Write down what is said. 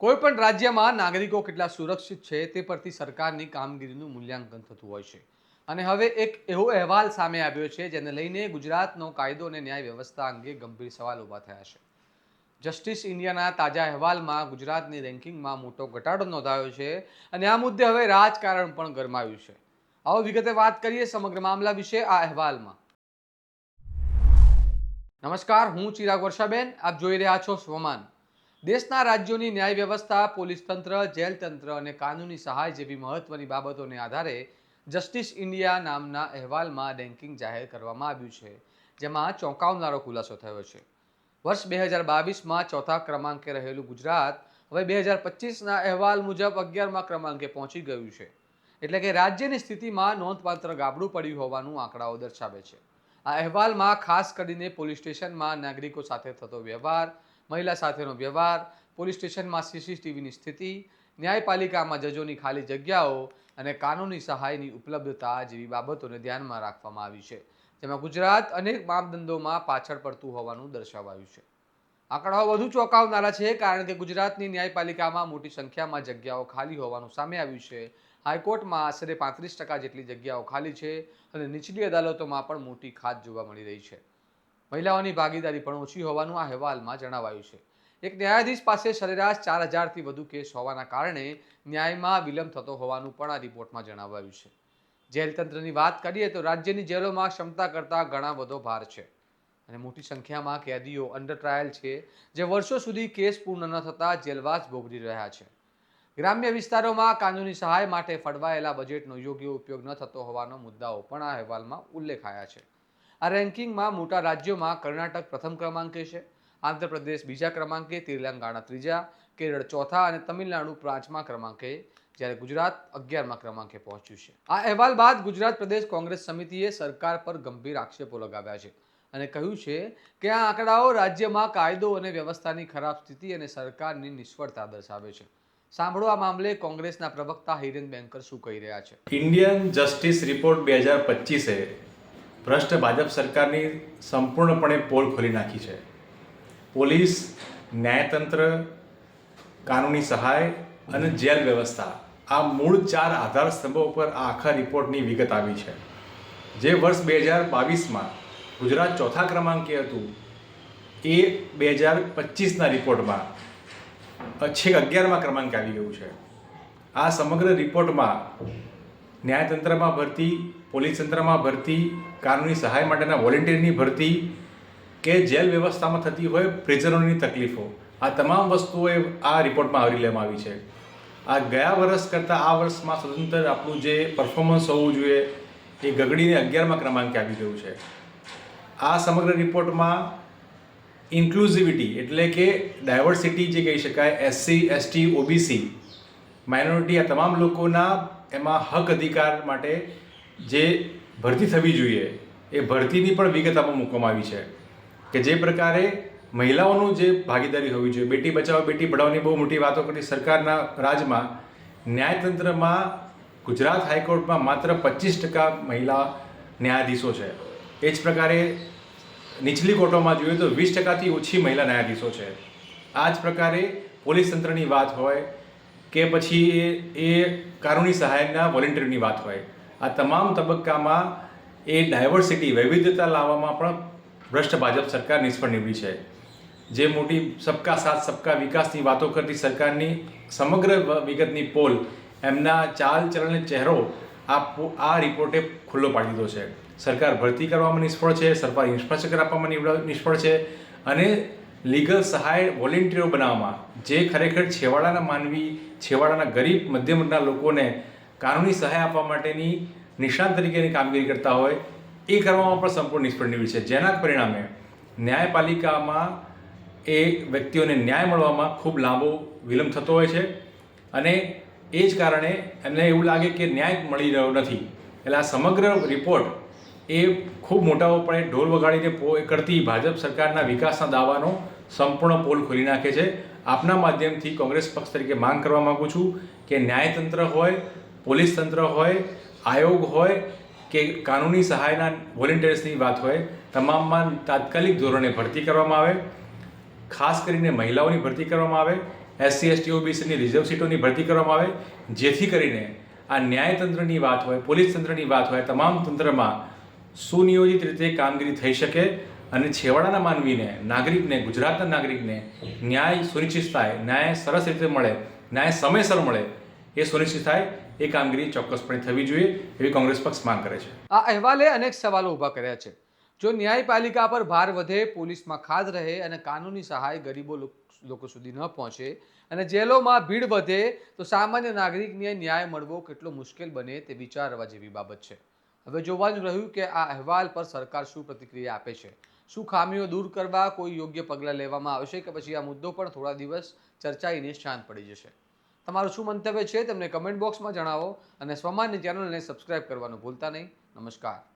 કોઈપણ રાજ્યમાં નાગરિકો કેટલા સુરક્ષિત છે તે પરથી સરકારની કામગીરીનું મૂલ્યાંકન થતું હોય છે. અને હવે એક એવો અહેવાલ સામે આવ્યો છે જેને લઈને ગુજરાતનો કાયદો અને ન્યાય વ્યવસ્થા અંગે ગંભીર સવાલ ઊભા થયા છે. જસ્ટિસ ઇન્ડિયાના તાજા અહેવાલમાં ગુજરાતની રેન્કિંગમાં મોટો ઘટાડો નોંધાયો છે અને આ મુદ્દે હવે રાજકારણ પણ ગરમાયું છે. આવો વિગતે વાત કરીએ સમગ્ર મામલા વિશે આ અહેવાલમાં. નમસ્કાર, હું ચિરાગ વર્ષાબેન, આપ જોઈ રહ્યા છો સ્વમાન. દેશના રાજ્યોની ન્યાય વ્યવસ્થા, પોલીસ તંત્ર, જેલ તંત્ર અને કાનૂની સહાય જેવી મહત્વની બાબતોને આધારે જસ્ટિસ ઇન્ડિયા નામના અહેવાલમાં રેન્કિંગ જાહેર કરવામાં આવ્યું છે, જેમાં ચોંકાવનારો ખુલાસો થયો છે. વર્ષ બે હજાર બાવીસમાં ચોથા ક્રમાંકે રહેલું ગુજરાત, હવે બે હજાર પચીસના અહેવાલ મુજબ અગિયારમા ક્રમાંકે પહોંચી ગયું છે. એટલે કે રાજ્યની સ્થિતિમાં નોંધપાત્ર ગાબડું પડ્યું હોવાનું આંકડાઓ દર્શાવે છે. આ અહેવાલમાં ખાસ કરીને પોલીસ સ્ટેશનમાં નાગરિકો સાથે થતો વ્યવહાર મહિલા સાથેનો વ્યવહાર, પોલીસ સ્ટેશનમાં સીસીટીવીની સ્થિતિ, ન્યાયપાલિકામાં જજોની ખાલી જગ્યાઓ અને કાનૂની સહાયની ઉપલબ્ધતા જેવી બાબતોને ધ્યાનમાં રાખવામાં આવી છે. જેમાં ગુજરાત અનેક માપદંડોમાં પાછળ પડતું હોવાનું દર્શાવાયું છે. આંકડાઓ વધુ ચોંકાવનારા છે કારણ કે ગુજરાતની ન્યાયપાલિકામાં મોટી સંખ્યામાં જગ્યાઓ ખાલી હોવાનું સામે આવ્યું છે. હાઈકોર્ટમાં આશરે પાંત્રીસ ટકા જેટલી જગ્યાઓ ખાલી છે અને નીચલી અદાલતોમાં પણ મોટી ખાત જોવા મળી રહી છે. મહિલાઓની ભાગીદારી પણ ઓછી હોવાનું આ અહેવાલમાં જણાવાયું છે. એક ન્યાયાધીશ પાસે સરેરાશ ચાર હજારથી વધુ કેસ હોવાના કારણે ન્યાયમાં વિલંબ થતો હોવાનું પણ આ રિપોર્ટમાં જણાવાયું છે. જેલતંત્રની વાત કરીએ તો રાજ્યની જેલોમાં ક્ષમતા કરતાં ઘણા બધો ભાર છે અને મોટી સંખ્યામાં કેદીઓ અંડર ટ્રાયલ છે જે વર્ષો સુધી કેસ પૂર્ણ ન થતાં જેલવાસ ભોગવી રહ્યા છે. ગ્રામ્ય વિસ્તારોમાં કાનૂની સહાય માટે ફળવાયેલા બજેટનો યોગ્ય ઉપયોગ ન થતો હોવાનો મુદ્દાઓ પણ આ અહેવાલમાં ઉલ્લેખાયા છે. આ રેન્કિંગમાં મોટા રાજ્યોમાં કર્ણાટક પ્રથમ ક્રમાંકે છે, આંધ્રપ્રદેશ બીજા ક્રમાંકે, તેલંગાણા ત્રીજા, કેરળ ચોથા અને તમિલનાડુ પાંચમા ક્રમાંકે, જ્યારે ગુજરાત અગિયારમાં ક્રમાંકે પહોંચ્યું છે. આ અહેવાલ બાદ ગુજરાત પ્રદેશ કોંગ્રેસ સમિતિએ સરકાર પર ગંભીર આક્ષેપો લગાવ્યા છે અને કહ્યું છે કે આ આંકડાઓ રાજ્યમાં કાયદો અને વ્યવસ્થાની ખરાબ સ્થિતિ અને સરકારની નિષ્ફળતા દર્શાવે છે. સાંભળો આ મામલે કોંગ્રેસના પ્રવક્તા હિરેન બેન્કર શું કહી રહ્યા છે. ઇન્ડિયન જસ્ટિસ રિપોર્ટ બે હજાર પચીસે ભ્રષ્ટ ભાજપ સરકારની સંપૂર્ણપણે પોલ ખોલી નાખી છે. પોલીસ ન્યાયતંત્ર કાનૂની સહાય અને જેલ વ્યવસ્થા આ મૂળ ચાર આધાર સ્તંભો ઉપર આ આખા રિપોર્ટની વિગત આવી છે. જે વર્ષ બે હજાર બાવીસમાં ગુજરાત ચોથા ક્રમાંકે હતું એ બે હજાર પચીસના રિપોર્ટમાં છેક અગિયારમાં ક્રમાંકે આવી ગયું છે. આ સમગ્ર રિપોર્ટમાં ન્યાયતંત્રમાં ભરતી, પોલીસ તંત્રમાં ભરતી, કાનૂની સહાય માટેના વોલેન્ટિયરની ભરતી કે જેલ વ્યવસ્થામાં થતી હોય પ્રિઝનરોની તકલીફો. આ તમામ વસ્તુઓ આ રિપોર્ટમાં આવરી લેવામાં આવી છે. આ ગયા વર્ષ કરતાં આ વર્ષમાં સ્વતંત્ર આપણું જે પરફોર્મન્સ હોવું જોઈએ એ ગગડીને અગિયારમાં ક્રમાંકે આવી ગયું છે. આ સમગ્ર રિપોર્ટમાં ઇન્ક્લુઝિવિટી એટલે કે ડાયવર્સિટી જે કહી શકાય, એસસી, એસટી, ઓબીસી માઇનોરિટી આ તમામ લોકોના એમાં હક અધિકાર માટે જે ભરતી થવી જોઈએ, એ ભરતીની પણ વિગત આમાં મૂકવામાં આવી છે કે જે પ્રકારે મહિલાઓનું જે ભાગીદારી હોવી જોઈએ, બેટી બચાવો, બેટી પઢાઓની બહુ મોટી વાતો કરી સરકારના રાજમાં, ન્યાયતંત્રમાં ગુજરાત હાઈકોર્ટમાં માત્ર પચીસ ટકા મહિલા ન્યાયાધીશો છે. એ જ પ્રકારે નીચલી કોર્ટોમાં જોઈએ તો વીસ ટકાથી ઓછી મહિલા ન્યાયાધીશો છે. આ જ પ્રકારે પોલીસ તંત્રની વાત હોય કે પછી એ કાનૂની સહાયના વોલેન્ટિયરની વાત હોય. આ તમામ તબક્કામાં એ ડાયવર્સિટી વૈવિધ્યતા લાવવામાં પણ ભ્રષ્ટ ભાજપ સરકાર નિષ્ફળ નીવડી છે. જે મોટી સબકા સાથ, સબકા વિકાસની વાતો કરતી સરકારની સમગ્ર વિગતની પોલ, એમના ચાલ ચલણ ચહેરો આ આ રિપોર્ટે ખુલ્લો પાડી દીધો છે. સરકાર ભરતી કરવામાં નિષ્ફળ છે, સરકાર ઇન્ફ્રાસ્ટ્રક્ચર આપવામાં નિષ્ફળ છે અને લીગલ સહાય વોલેન્ટિયરો બનાવવામાં, જે ખરેખર છેવાડાના માનવી, છેવાડાના ગરીબ મધ્યમના લોકોને કાનૂની સહાય આપવા માટેની નિષ્ણાત તરીકેની કામગીરી કરતા હોય, એ કરવામાં પણ સંપૂર્ણ નિષ્ફળ નીવડી છે. જેના પરિણામે ન્યાયપાલિકામાં એ વ્યક્તિઓને ન્યાય મળવામાં ખૂબ લાંબો વિલંબ થતો હોય છે અને એ જ કારણે એમને એવું લાગે કે ન્યાય મળી રહ્યો નથી. એટલે આ સમગ્ર રિપોર્ટ એ ખૂબ મોટાઓપણે ઢોલ વગાડીને પો કરતી ભાજપ સરકારના વિકાસના દાવાનો સંપૂર્ણ પોલ ખોલી નાખે છે. આપના માધ્યમથી કોંગ્રેસ પક્ષ તરીકે માંગ કરવા માગું છું કે ન્યાયતંત્ર હોય, પોલીસ તંત્ર હોય, આયોગ હોય, કે કાનૂની સહાયના વોલેન્ટિયર્સની વાત હોય, તમામમાં તાત્કાલિક ધોરણે ભરતી કરવામાં આવે. ખાસ કરીને મહિલાઓની ભરતી કરવામાં આવે. એસસી, એસટી, ઓબીસીની રિઝર્વ સીટોની ભરતી કરવામાં આવે. જેથી કરીને આ ન્યાયતંત્રની વાત હોય, પોલીસ તંત્રની વાત હોય, તમામ તંત્રમાં સુનિયોજિત રીતે કામગીરી થઈ શકે અને છેવાડાના માનવીને, નાગરિકને, ગુજરાતના નાગરિકને ન્યાય સુનિશ્ચિત થાય, ન્યાય સરસ રીતે મળે, ન્યાય સમયસર મળે, એ સુનિશ્ચિત થાય, એ કામગીરી ચોક્કસપણે થવી જોઈએ એવી કોંગ્રેસ પક્ષ માંગ કરે છે. આ અહેવાલે અનેક સવાલો ઊભા કર્યા છે. જો ન્યાયપાલિકા પર ભાર વધે, પોલીસમાં ખાધ રહે અને કાનૂની સહાય ગરીબો લોકો સુધી ન પહોંચે અને જેલોમાં ભીડ વધે, તો સામાન્ય નાગરિકને ન્યાય મળવો કેટલો મુશ્કેલ બને તે વિચારવા જેવી બાબત છે. હવે જોવાનું રહ્યું કે આ અહેવાલ પર સરકાર શું પ્રતિક્રિયા આપે છે? શું ખામીઓ દૂર કરવા કોઈ યોગ્ય પગલાં લેવામાં આવશે કે પછી આ મુદ્દો પણ થોડા દિવસ ચર્ચાઈને શાંત પડી જશે? તમારું શું મંતવ્ય છે, તેમને કમેન્ટ બોક્સમાં જણાવો અને સ્વમાન્ય ચેનલને સબસ્ક્રાઇબ કરવાનું ભૂલતા નહીં. નમસ્કાર.